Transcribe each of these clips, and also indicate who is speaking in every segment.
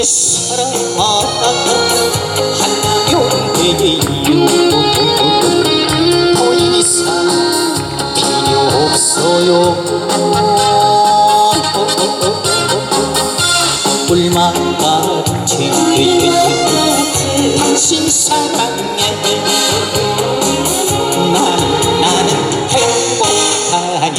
Speaker 1: 당신의 사랑하나용해요 더 이상 필요 없어요 꿀맛같이 당신 나는 나는 행복하니까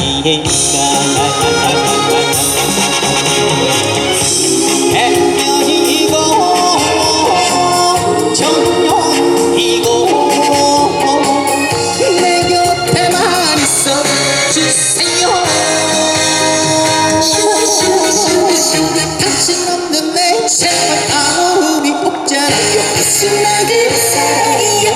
Speaker 1: 당신 없는 내 생활 아무 의미 없잖아요 순하게 사랑이야.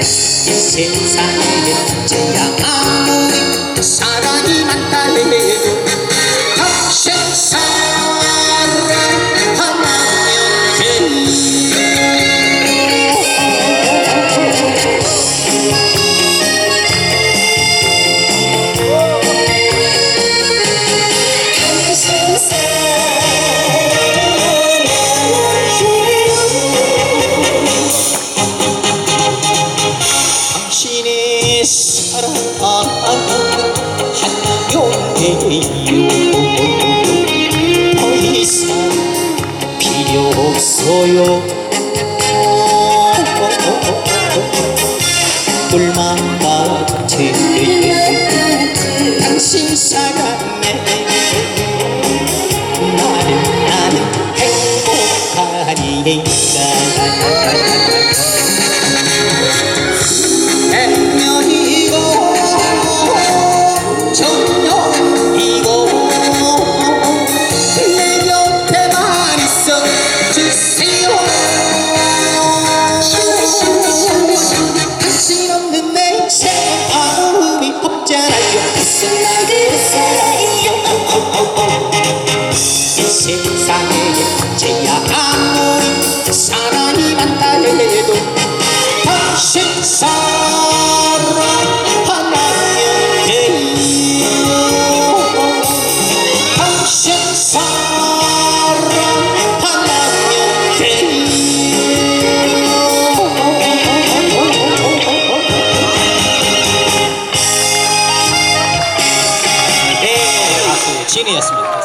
Speaker 1: 이 세상에 제야. 아무리 사랑이 많다 해 당신의 사랑 하나용해요 더 이상 필요 없어요. 꿀맛 같은 당신 사랑 없는 내 생은 아무 의미 없잖아요. 순하게 사랑해 세상에 제야 아무리 사랑이 많다 해도 당신 사랑하나면 돼요 당신 사랑하나면 돼요 네 가수. 진이었습니다